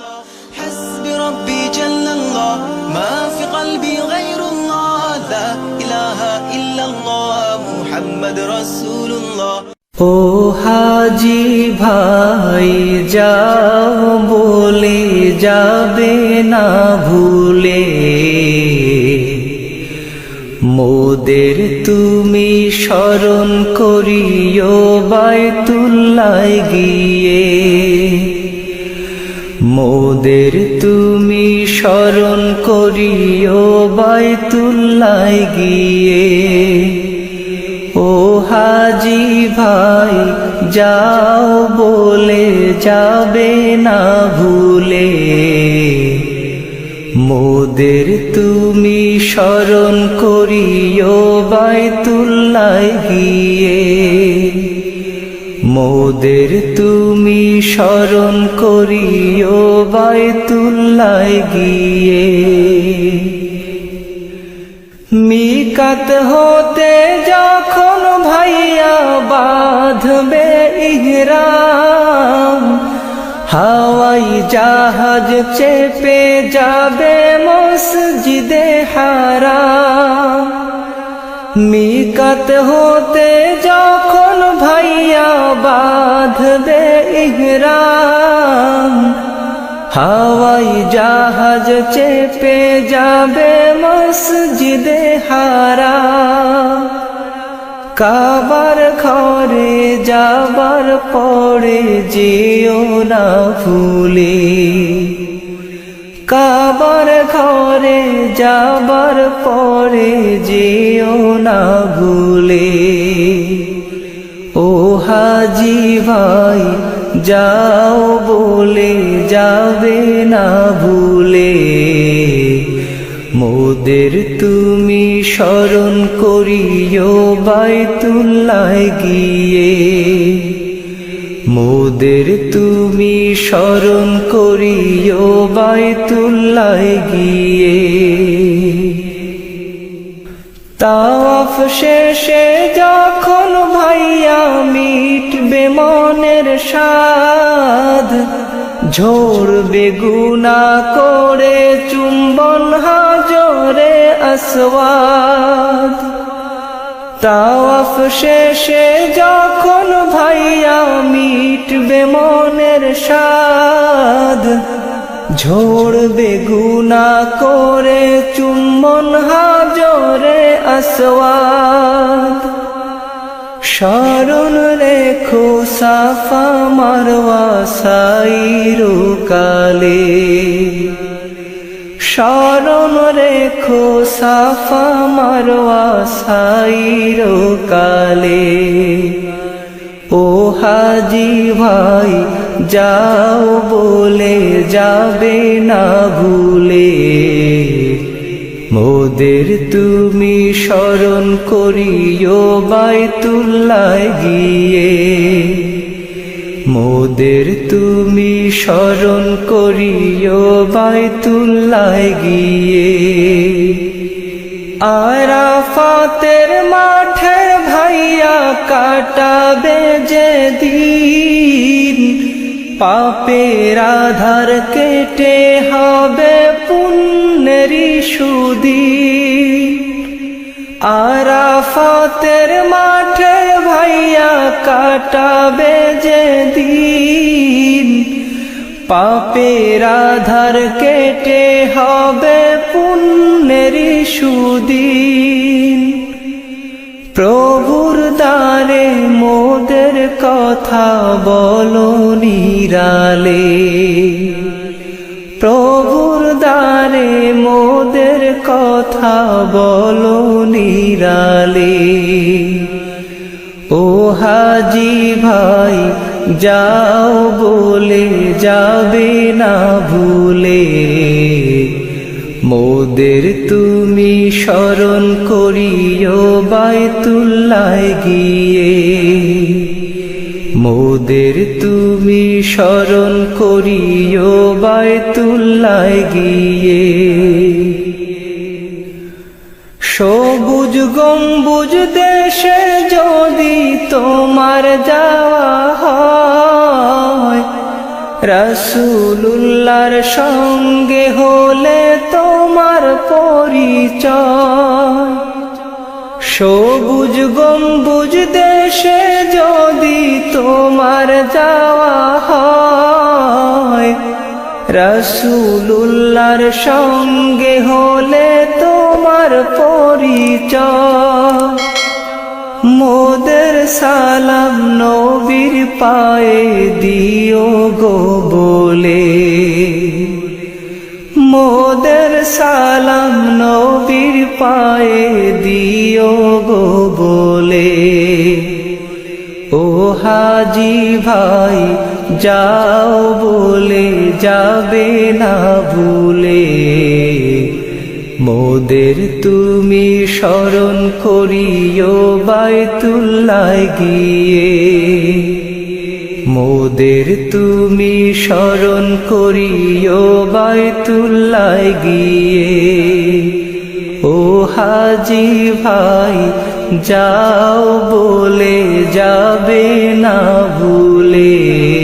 الله حسبي ربي جل الله ما في قلبي غير الله لا إله إلا الله محمد رسول الله ও হাজি ভাই যাও বলে যাবে না ভুলে মোদের তুমি স্মরণ করিও বাইতুল্লায় গিয়ে মোদের তুমি স্মরণ করিও বাইতুল্লায় গিয়ে। ও হাজি ভাই, যাও বলে যাবে না ভুলে। মোদের তুমি স্মরণ করিও বাইতুল্লায় গিয়ে। মোদের তুমি স্মরণ করিও বাইতুল্লায় গিয়ে। মিকাত হতে যখন ভাইয়া বাঁধবে ইহরাম, হাওয়াই জাহাজ চেপে যাবে মসজিদে হারাম। মিকাত হতে যখন ভাইয়া বাঁধবে ইহরাম, হাওয়াই জাহাজ চেপে যাবে মসজিদে হারা কাবার ঘরে যাবার পরে যেও না ফুলে। কাবার ঘরে যাবার পরে যেও না ভুলে। ও হাজি ভাই, যাও বলে যাবে না ভুলে। মোদের তুমি স্মরণ করিও বাইতুল্লায় গিয়ে। মোদের তুমি স্মরণ করিও বাইতুল্লায় গিয়ে। তাওয়াফ শেষে যখন ভাইয়া মিটবে মনের স্বাদ, ঝরবে গুনা করে চুম্বন হাজরে আসওয়াদ। তাওয়াফ শেষে যখন ভাইয়া মিটবে মনের স্বাদ ঝরবে গুনা করে চুম্বন হাজরে আসওয়াদ। স্মরণ রেখো সাফা মারওয়া সাইরু কালে। স্মরণ রেখো সাফা মারওয়া সাইরু কালে। ও হাজি ভাই, যাও বলে যাবে না ভুলে। মোদের তুমি স্মরণ করিও বাইতুল্লায় গিয়ে। মোদের তুমি স্মরণ করিও বাইতুল্লায় গিয়ে। আরাফাতের মাঠে ভাইয়া কাটাবে যে দিন পাপের আধার কেটে হবে পুণ্যেরই সুদি আরাফাতের মাঠে ভাইয়া কাটাবে যে দিন পাপের আধার কেটে হবে পুণ্যেরই সুদিন। প্রভুর দ্বারে মোদের কথা বলো নিরালে। প্রভুর দ্বারে মোদের কথা বলো নিরালে। ও হাজি ভাই, যাও বলে যাবে না ভুলে। মোদের তুমি স্মরণ করিও বাইতুল্লায় গিয়ে। মোদের তুমি স্মরণ করিও বাইতুল্লায় গিয়ে। সবুজ গম্বুজ দেশে যদি তোমার যাওয়া হয় রসুল্লাহর সঙ্গে হলে তোমার পরিচয়। সবুজ গম্বুজ দেশে যদি তোমার যাওয়া হয় রসুল্লাহর সঙ্গে হলে তোমার পরিচয়। মোদের সালাম নবীর পায়ে দিও গো বলে। মোদের সালাম নবীর পায়ে দিও গো বলে। ও হাজি ভাই যাও বলে যাবে না ভুলে। মোদের তুমি স্মরণ করিও বাইতুল্লায় গিয়ে। মোদের তুমি স্মরণ করিও বাইতুল্লায় গিয়ে। ও হাজি ভাই, যাও বলে যাবে না ভুলে।